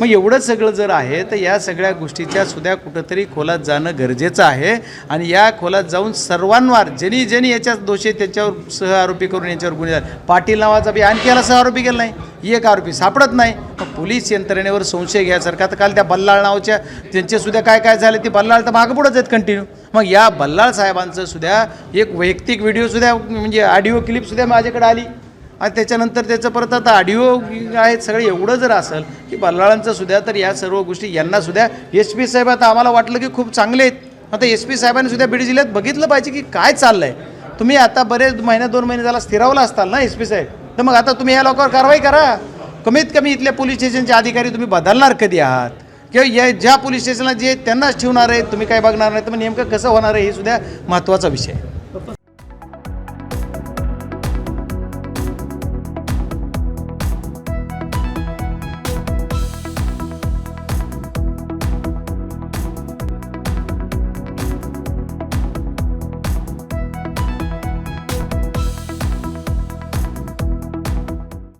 मग एवढं सगळं जर आहे तर या सगळ्या गोष्टीच्या सुद्धा कुठंतरी खोलात जाणं गरजेचं आहे. आणि या खोलात जाऊन सर्वांवर ज्यांनी ज्यांनी याच्यात दोषी त्याच्यावर सह आरोपी करून याच्यावर गुन्हे झाले. पाटील नावाचा बी आणखी याला सह आरोपी केला नाही. एक आरोपी सापडत नाही. मग पोलीस यंत्रणेवर संशय घ्यासारखा तर काल त्या बल्लाळ नावाच्या त्यांचे सुद्धा काय काय झाले ते बल्लाळ तर मागं पुढंच आहेत कंटिन्यू मग या बल्लाळ साहेबांचं सुद्धा एक वैयक्तिक व्हिडिओसुद्धा म्हणजे ऑडिओ क्लिपसुद्धा माझ्याकडे आली. आणि त्याच्यानंतर त्याचं परत आता ऑडिओ आहेत सगळं एवढं जर असेल की बल्लाळांचं सुद्धा तर या सर्व गोष्टी यांना सुद्धा एस पी साहेब आता आम्हाला वाटलं की खूप चांगले आहेत. आता एस पी साहेबांनी सुद्धा बीड जिल्ह्यात बघितलं पाहिजे की काय चाललं आहे तुम्ही आता बरेच महिन्या दोन महिने झाला स्थिरावला असताल ना एस पी साहेब? तर मग आता तुम्ही या लोकांवर कारवाई करा. कमीत कमी इथल्या पोलीस स्टेशनचे अधिकारी तुम्ही बदलणार कधी आहात? किंवा या ज्या पोलीस स्टेशनला जे त्यांनाच ठेवणार आहे तुम्ही काय बघणार नाही तर मग नेमकं कसं होणार आहे हे सुद्धा महत्त्वाचा विषय आहे.